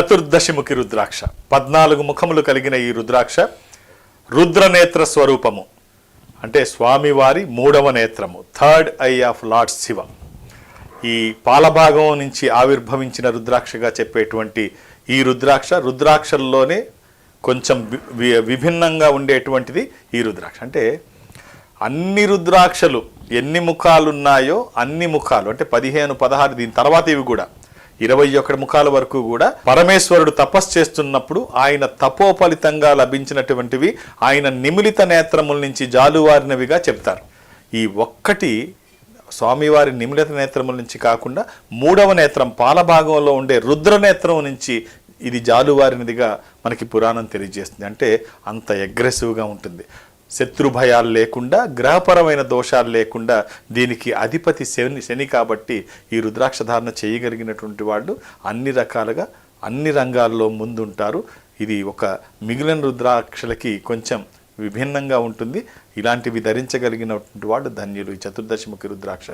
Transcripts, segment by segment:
చతుర్దశిముఖి రుద్రాక్ష. పద్నాలుగు ముఖములు కలిగిన ఈ రుద్రాక్ష రుద్రనేత్ర స్వరూపము. అంటే స్వామివారి మూడవ నేత్రము third eye of Lord Shiva. ఈ పాలభాగం నుంచి ఆవిర్భవించిన రుద్రాక్షగా చెప్పేటువంటి ఈ రుద్రాక్ష రుద్రాక్షల్లోనే కొంచెం వి- వి- విభిన్నంగా ఉండేటువంటిది ఈ రుద్రాక్ష. అంటే అన్ని రుద్రాక్షలు ఎన్ని ముఖాలు ఉన్నాయో అన్ని ముఖాలు అంటే పదిహేను పదహారు దీని తర్వాత ఇవి కూడా. ఇరవై ఒకటి ముఖాల వరకు కూడా పరమేశ్వరుడు తపస్సు చేస్తున్నప్పుడు ఆయన తపోఫలితంగా లభించినటువంటివి ఆయన నిమిలిత నేత్రముల నుంచి జాలువారినవిగా చెప్తారు ఈ ఒక్కటి స్వామివారి నిమిలిత నేత్రముల నుంచి కాకుండా మూడవ నేత్రం పాలభాగంలో ఉండే రుద్ర నేత్రం నుంచి ఇది జాలువారినదిగా మనకి పురాణం తెలియజేస్తుంది. అంటే అంత అగ్రెసివ్గా ఉంటుంది. శత్రు భయాలు లేకుండా గ్రహపరమైన దోషాలు లేకుండా దీనికి అధిపతి శని శని కాబట్టి ఈ రుద్రాక్ష ధారణ చేయగలిగినటువంటి వాళ్ళు అన్ని రకాలుగా అన్ని రంగాల్లో ముందుంటారు. ఇది ఒక మిగిలిన రుద్రాక్షలకి కొంచెం విభిన్నంగా ఉంటుంది. ఇలాంటివి ధరించగలిగినటువంటి వాడు ధన్యులు. ఈ చతుర్దశముఖి రుద్రాక్ష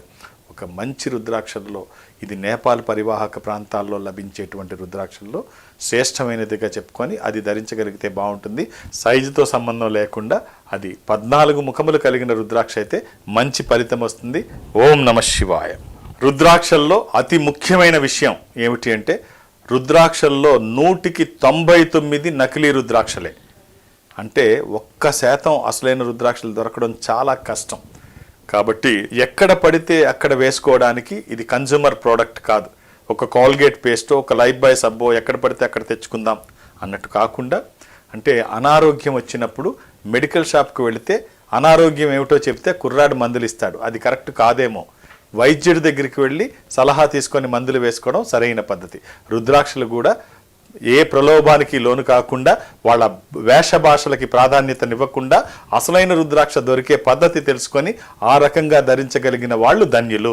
ఒక మంచి రుద్రాక్షల్లో ఇది నేపాల్ పరివాహక ప్రాంతాల్లో లభించేటువంటి రుద్రాక్షల్లో శ్రేష్టమైనదిగా చెప్పుకొని అది ధరించగలిగితే బాగుంటుంది. సైజుతో సంబంధం లేకుండా అది పద్నాలుగు ముఖములు కలిగిన రుద్రాక్ష అయితే మంచి ఫలితం వస్తుంది. ఓం నమ శివాయ. రుద్రాక్షల్లో అతి ముఖ్యమైన విషయం ఏమిటి అంటే రుద్రాక్షల్లో నూటికి తొంభై తొమ్మిది నకిలీ రుద్రాక్షలే. అంటే ఒక్క శాతం అసలైన రుద్రాక్షలు దొరకడం చాలా కష్టం. కాబట్టి ఎక్కడ పడితే అక్కడ వేసుకోవడానికి ఇది కన్జ్యూమర్ ప్రోడక్ట్ కాదు. ఒక కాల్గేట్ పేస్టో ఒక లైఫ్ బాయ్ సబ్బో ఎక్కడ పడితే అక్కడ తెచ్చుకుందాం అన్నట్టు కాకుండా అంటే అనారోగ్యం వచ్చినప్పుడు మెడికల్ షాప్కి వెళితే అనారోగ్యం ఏమిటో చెప్తే కుర్రాడు మందులు ఇస్తాడు. అది కరెక్ట్ కాదేమో. వైద్యుడి దగ్గరికి వెళ్ళి సలహా తీసుకొని మందులు వేసుకోవడం సరైన పద్ధతి. రుద్రాక్షలు కూడా ఏ ప్రలోభానికి లోను కాకుండా వాళ్ళ వేష భాషలకి ప్రాధాన్యతనివ్వకుండా అసలైన రుద్రాక్ష దొరికే పద్ధతి తెలుసుకొని ఆ రకంగా ధరించగలిగిన వాళ్ళు ధన్యులు.